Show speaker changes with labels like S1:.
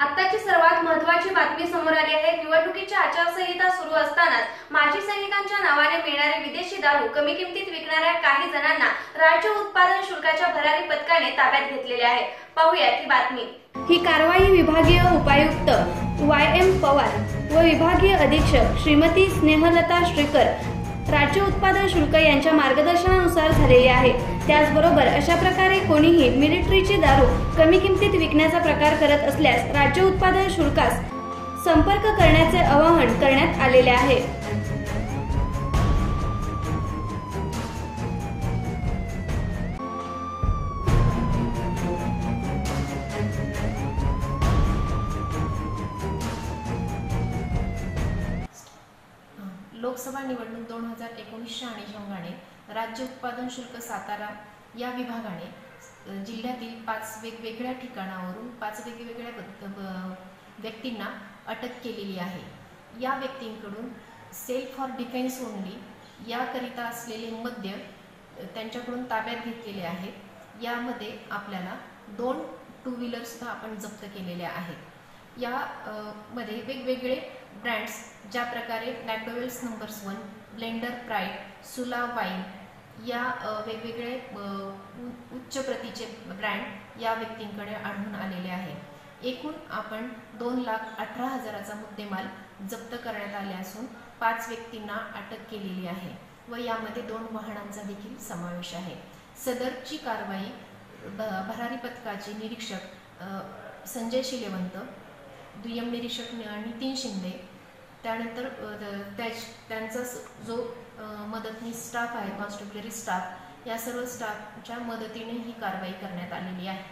S1: आताची सर्वात महत्वाची बातमी समोर आली आहे. निवडणुकीची आचारसंहिता सुरू असतानाच माजी सैनिकांच्या नावाने मिळणारे विदेशी दारू कमी किमतीत विकणाऱ्या काही जणांना राज्य उत्पादन शुल्काच्या भरारी पथकाने ताब्यात घेतलेले आहे. पाहूया ही बातमी. ही कारवाई विभागीय उपायुक्त वाय एम पवार व विभागीय अधीक्षक श्रीमती स्नेहलता श्रीकर राज्य उत्पादन शुल्क यांच्या मार्गदर्शनानुसार झालेली आहे. त्याचबरोबर अशा प्रकारे कोणीही मिलिटरीची दारू कमी किमतीत विकण्याचा प्रकार करत असल्यास राज्य उत्पादन शुल्कास संपर्क करण्याचे आवाहन करण्यात आलेले आहे.
S2: लोकसभा निवडणूक दोन हजार एकोणीसच्या अनुषंगाने राज्य उत्पादन शुल्क सातारा या विभागाने जिल्ह्यातील पाच वेगवेगळ्या ठिकाणावरून पाच वेगवेगळ्या व्यक्तींना अटक केलेली आहे. या व्यक्तींकडून सेल फॉर डिफेन्स ओनली याकरिता असलेले मद्य त्यांच्याकडून ताब्यात घेतलेले आहेत. यामध्ये आपल्याला दोन टू व्हीलरसुद्धा आपण जप्त केलेल्या आहेत. या मध्ये वेगवेगळे ब्रँड्स ज्या प्रकारे नॅटोवेल्स numbers one blender pride Sula wine या वेगवेगळे उच्च प्रतीचे ब्रँड या व्यक्तींकडे आढळून आलेले आहे. एकूण आपण दोन लाख अठरा हजाराचा मुद्देमाल जप्त करण्यात आले असून पाच व्यक्तींना अटक केलेली आहे व यामध्ये दोन वाहनांचा देखील समावेश आहे. सदरची कारवाई भ- भरारी पथकाचे निरीक्षक संजय शिलेवंत दुय्यम निरीक्षक नितीन शिंदे. त्यानंतर त्यांचा जो मदतनीस स्टाफ आहे कॉन्स्टेबलरी स्टाफ या सर्व स्टाफच्या मदतीने ही कारवाई करण्यात आलेली आहे.